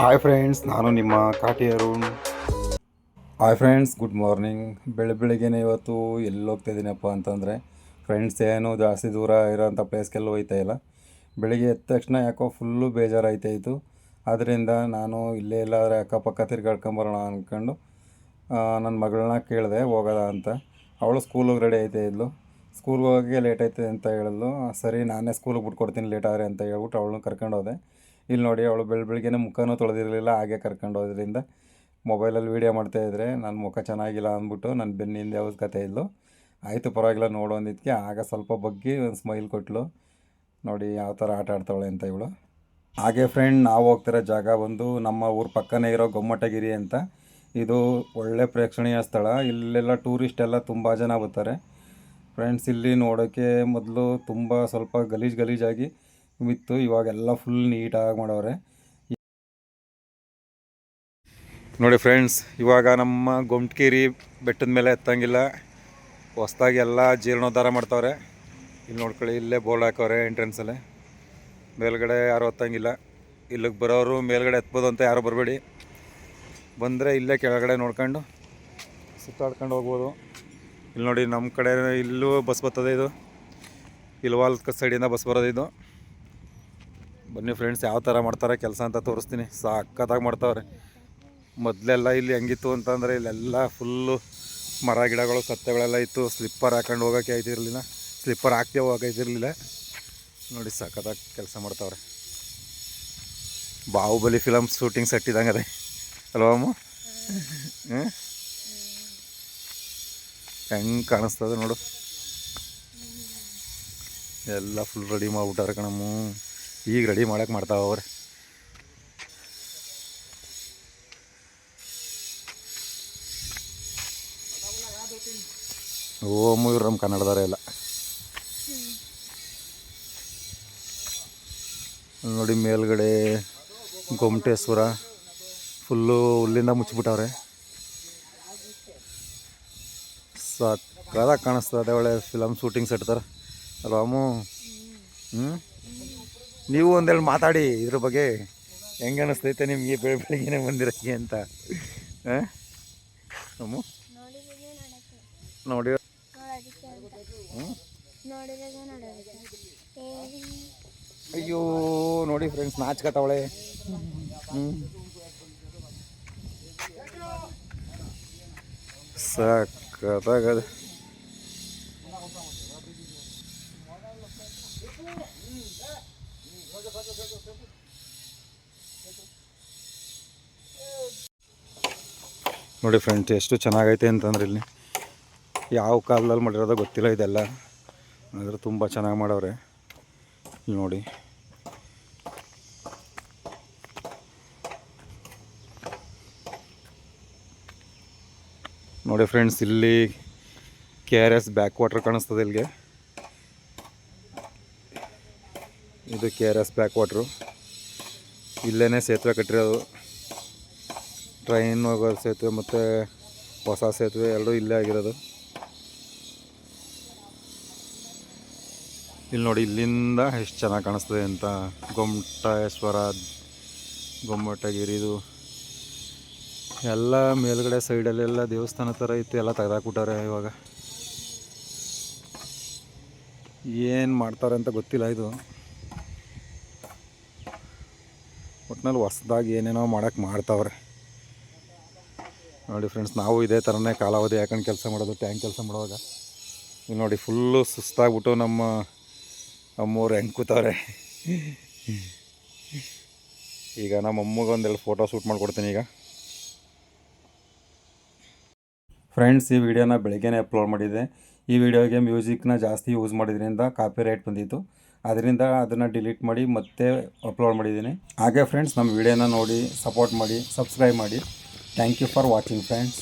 Hi friends ನಾನು ನಿಮ್ಮ Kati Arun. Hi friends good morning ಬೆಳೆ ಬೆಳಿಗ್ಗೆನೇ ಇವತ್ತು ಎಲ್ಲಿ ಹೋಗ್ತಾ ಇದ್ದೀನಪ್ಪ ಅಂತಂದರೆ ಫ್ರೆಂಡ್ಸ್ ಏನು ಜಾಸ್ತಿ ದೂರ ಇರೋಂಥ ಪ್ಲೇಸ್ಗೆಲ್ಲ ಹೋಗ್ತಾ ಇಲ್ಲ. ಬೆಳಿಗ್ಗೆ ಎದ್ದ ತಕ್ಷಣ ಯಾಕೋ ಫುಲ್ಲು ಬೇಜಾರಾಯ್ತಾ ಇತ್ತು ಆದ್ದರಿಂದ ನಾನು ಇಲ್ಲೇ ಎಲ್ಲಾದರೆ ಅಕ್ಕಪಕ್ಕ ತಿರ್ಗಾಡ್ಕೊಂಬರೋಣ ಅಂದ್ಕೊಂಡು ನನ್ನ ಮಗಳನ್ನ ಕೇಳಿದೆ, ಹೋಗೋದ ಅಂತ. ಅವಳು ಸ್ಕೂಲಿಗೆ ರೆಡಿ ಆಯ್ತಾ ಇದ್ಲು. ಸ್ಕೂಲ್ಗೆ ಹೋಗೋಕ್ಕೆ ಲೇಟ್ ಆಯ್ತದೆ ಅಂತ ಹೇಳಿದ್ಲು. ಸರಿ, ನಾನೇ ಸ್ಕೂಲಿಗೆ ಬಿಟ್ಕೊಡ್ತೀನಿ ಲೇಟ್ ಆದರೆ ಅಂತ ಹೇಳ್ಬಿಟ್ಟು ಅವಳನ್ನ ಕರ್ಕೊಂಡು ಹೋದೆ ಇಲ್ಲಿ ನೋಡಿ ಅವಳು ಬೆಳ, ಬೆಳಿಗ್ಗೆನೇ ಮುಖನೂ ತೊಳೆದಿರಲಿಲ್ಲ, ಹಾಗೆ ಕರ್ಕೊಂಡು ಹೋದ್ರಿಂದ ಮೊಬೈಲಲ್ಲಿ ವೀಡಿಯೋ ಮಾಡ್ತಾಯಿದ್ರೆ ನನ್ನ ಮುಖ ಚೆನ್ನಾಗಿಲ್ಲ ಅಂದ್ಬಿಟ್ಟು ನನ್ನ ಬೆನ್ನಿಂದ ಯಾವ್ದು ಕತೆ ಇದ್ಲು. ಆಯಿತು ಪರವಾಗಿಲ್ಲ ನೋಡು ಅಂದಿದ್ದಕ್ಕೆ ಆಗ ಸ್ವಲ್ಪ ಬಗ್ಗಿ ಒಂದು ಸ್ಮೈಲ್ ಕೊಟ್ಟಲು ನೋಡಿ ಯಾವ ಥರ ಆಟ ಆಡ್ತಾವಳೆ ಅಂತ ಇವಳು. ಹಾಗೆ ಫ್ರೆಂಡ್ ನಾವು ಹೋಗ್ತಿರೋ ಜಾಗ ಬಂದು ನಮ್ಮ ಊರು ಪಕ್ಕನೇ ಇರೋ ಗೊಮ್ಮಟಗಿರಿ ಅಂತ. ಇದು ಒಳ್ಳೆ ಪ್ರೇಕ್ಷಣೀಯ ಸ್ಥಳ. ಇಲ್ಲೆಲ್ಲ ಟೂರಿಸ್ಟ್ ಎಲ್ಲ ತುಂಬ ಜನ ಬರ್ತಾರೆ. ಫ್ರೆಂಡ್ಸ್ ಇಲ್ಲಿ ನೋಡೋಕ್ಕೆ ಮೊದಲು ತುಂಬ ಸ್ವಲ್ಪ ಗಲೀಜು ಗಲೀಜಾಗಿ ಇತ್ತು ಇವಾಗೆಲ್ಲ ಫುಲ್ ನೀಟಾಗಿ ಮಾಡವ್ರೆ. ನೋಡಿ ಫ್ರೆಂಡ್ಸ್ ಇವಾಗ ನಮ್ಮ ಗೊಮ್ಟಕೇರಿ ಬೆಟ್ಟದ ಮೇಲೆ ಎತ್ತಂಗಿಲ್ಲ. ಹೊಸ್ದಾಗಿ ಎಲ್ಲ ಜೀರ್ಣೋದ್ಧಾರ ಮಾಡ್ತವ್ರೆ. ಇಲ್ಲಿ ನೋಡ್ಕೊಳ್ಳಿ, ಇಲ್ಲೇ ಬೋರ್ಡ್ ಹಾಕವ್ರೆ ಎಂಟ್ರೆನ್ಸಲ್ಲೇ ಮೇಲ್ಗಡೆ ಯಾರೂ ಹತ್ತಂಗಿಲ್ಲ ಇಲ್ಲಿಗೆ ಬರೋರು ಮೇಲ್ಗಡೆ ಎತ್ಬೋದು ಅಂತ ಯಾರು ಬರಬೇಡಿ. ಬಂದರೆ ಇಲ್ಲೇ ಕೆಳಗಡೆ ನೋಡ್ಕೊಂಡು ಸುತ್ತಾಡ್ಕೊಂಡು ಹೋಗ್ಬೋದು. ಇಲ್ಲಿ ನೋಡಿ ನಮ್ಮ ಕಡೆ ಇಲ್ಲೂ ಬಸ್ ಬರ್ತದೆ ಇದು. ಇಲ್ವಾಲ್ ಸೈಡಿಂದ ಬಸ್ ಬರೋದು ಇದು. ಬನ್ನಿ ಫ್ರೆಂಡ್ಸ್ ಯಾವ ಥರ ಮಾಡ್ತಾರೆ, ಕೆಲಸ ಅಂತ ತೋರಿಸ್ತೀನಿ. ಸಾಕತ್ತಾಗಿ ಮಾಡ್ತಾವ್ರೆ. ಮೊದಲೆಲ್ಲ ಇಲ್ಲಿ ಹೆಂಗಿತ್ತು ಅಂತಂದರೆ ಇಲ್ಲೆಲ್ಲ ಫುಲ್ಲು ಮರ ಗಿಡಗಳು ಸತ್ಯಗಳೆಲ್ಲ ಇತ್ತು. ಸ್ಲಿಪ್ಪರ್ ಹಾಕೊಂಡು ಹೋಗೋಕ್ಕೆ ಆಯ್ತಿರಲಿಲ್ಲ ಸ್ಲಿಪ್ಪರ್ ಹಾಕ್ತೇ ಹೋಗೋಕೈತಿರಲಿಲ್ಲ ನೋಡಿ ಸಖತ್ತಾಗಿ ಕೆಲಸ ಮಾಡ್ತಾವ್ರೆ. ಬಾಹುಬಲಿ ಫಿಲಮ್ ಶೂಟಿಂಗ್ ಸೆಟ್ ಇದ್ದಂಗೆ ಅದೇ. ಅಲ್ವಾ ಅಮ್ಮ? ಹ್ಞೂ ಹೆಂಗೆ ಕಾಣಿಸ್ತದೆ ನೋಡು. ಎಲ್ಲ ಫುಲ್ ರೆಡಿ ಮಾಡ್ಬಿಟ್ಟಾರೆ ಕಣಮ್ಮ. ಈಗ ರೆಡಿ ಮಾಡಕ್ಕೆ ಮಾಡ್ತಾವ ಅವ್ರೆ. ಓ ಇವ್ರು ನಮ್ಮ ಕನ್ನಡದವರೇ ಎಲ್ಲ ನೋಡಿ ಮೇಲ್ಗಡೆ ಗೊಮಟೇಶ್ವರ ಫುಲ್ಲು ಹುಲ್ಲಿಂದ ಮುಚ್ಚಿಬಿಟ್ಟವ್ರೆ. ಸಕ್ಕದಾಗಿ ಕಾಣಿಸ್ತದೆ ಒಳ್ಳೆ ಫಿಲಮ್ ಶೂಟಿಂಗ್ ಸೆಟ್ ಅಲ್ವಾ ಅಮ್ಮು ಹ್ಞೂ ನೀವು ಒಂದೆರಡು ಮಾತಾಡಿ ಇದ್ರ ಬಗ್ಗೆ ಹೆಂಗೆ ಅನಿಸ್ತೈತೆ ನಿಮಗೆ ಬೆಳೆ ಬೆಳಿಗ್ಗೆನೆ ಬಂದಿರೋಕ್ಕೆ ಅಂತ. ಹಾಂ? ನೋಡಿ. ಅಯ್ಯೋ, ನೋಡಿ ಫ್ರೆಂಡ್ಸ್ ನಾಚ್ಕತ್ತವಳೆ. ಹ್ಞೂ ಸಕ್ಕತ್ತಾಗದ ನೋಡಿ ಫ್ರೆಂಡ್ಸ್, ಎಷ್ಟು ಚೆನ್ನಾಗೈತೆ ಅಂತಂದ್ರೆ ಇಲ್ಲಿ ಯಾವ ಕಾಲದಲ್ಲಿ ಮಾಡಿರೋದು ಗೊತ್ತಿಲ್ಲ ಇದೆಲ್ಲ. ಆದರೆ ತುಂಬ ಚೆನ್ನಾಗಿ ಮಾಡವ್ರೆ ನೋಡಿ. ನೋಡಿ ಫ್ರೆಂಡ್ಸ್, ಇಲ್ಲಿ K R S back water ಕಾಣಿಸ್ತದೆ ಇಲ್ಲಿಗೆ. ಇದು K R S back water. ಇಲ್ಲೇ ಸೇತುವೆ ಕಟ್ಟಿರೋದು. ಟ್ರೈನ್ ಹೋಗೋ ಸೇತುವೆ ಮತ್ತು ಹೊಸ ಸೇತುವೆ ಎರಡೂ ಇಲ್ಲೇ ಆಗಿರೋದು. ಇಲ್ಲಿ ನೋಡಿ, ಇಲ್ಲಿಂದ ಎಷ್ಟು ಚೆನ್ನಾಗಿ ಕಾಣಿಸ್ತದೆ ಅಂತ. ಗೊಮ್ಮಟೇಶ್ವರ, ಗೊಮ್ಮಟಗಿರಿದು. ಎಲ್ಲ ಮೇಲ್ಗಡೆ ಸೈಡಲ್ಲೆಲ್ಲ ದೇವಸ್ಥಾನ ಥರ ಇತ್ತು ಎಲ್ಲ ತೆಗೆದಾಕ್ಬಿಟ್ಟಾರೆ ಇವಾಗ. ಏನು ಮಾಡ್ತಾರೆ ಅಂತ ಗೊತ್ತಿಲ್ಲ ಇದು. ಒಟ್ನಲ್ಲಿ ಹೊಸ್ದಾಗಿ ಏನೇನೋ ಮಾಡೋಕ್ಕೆ ಮಾಡ್ತಾವ್ರೆ. ನೋಡಿ ಫ್ರೆಂಡ್ಸ್ ನಾವು ಇದೇ ಥರನೇ ಕಾಲಾವಧಿ ಯಾಕಂಡು ಕೆಲಸ ಮಾಡೋದು ಟ್ಯಾಂಕ್ ಕೆಲಸ ಮಾಡುವಾಗ. ಈಗ ನೋಡಿ ಫುಲ್ಲು ಸುಸ್ತಾಗ್ಬಿಟ್ಟು ನಮ್ಮ ಅಮ್ಮವ್ರು ಹೆಂಗೆ ಕೂತವ್ರೆ ಈಗ ನಮ್ಮ ಅಮ್ಮಗೆ ಒಂದೆರಡು ಫೋಟೋ ಶೂಟ್ ಮಾಡಿಕೊಡ್ತೀನಿ ಈಗ. ಫ್ರೆಂಡ್ಸ್ ಈ ವಿಡಿಯೋನ ಬೆಳಗ್ಗೆನೇ ಅಪ್ಲೋಡ್ ಮಾಡಿದ್ದೆ. ಈ ವಿಡಿಯೋಗೆ ಮ್ಯೂಸಿಕ್ನ ಜಾಸ್ತಿ ಯೂಸ್ ಮಾಡಿದ್ರಿಂದ ಕಾಪಿ ರೈಟ್ ಬಂದಿತ್ತು. ಅದರಿಂದ ಅದನ್ನು ಡಿಲೀಟ್ ಮಾಡಿ ಮತ್ತೆ ಅಪ್ಲೋಡ್ ಮಾಡಿದ್ದೀನಿ. ಹಾಗೆ ಫ್ರೆಂಡ್ಸ್ ನಮ್ಮ ವಿಡಿಯೋನ ನೋಡಿ ಸಪೋರ್ಟ್ ಮಾಡಿ ಸಬ್ಸ್ಕ್ರೈಬ್ ಮಾಡಿ. Thank you for watching friends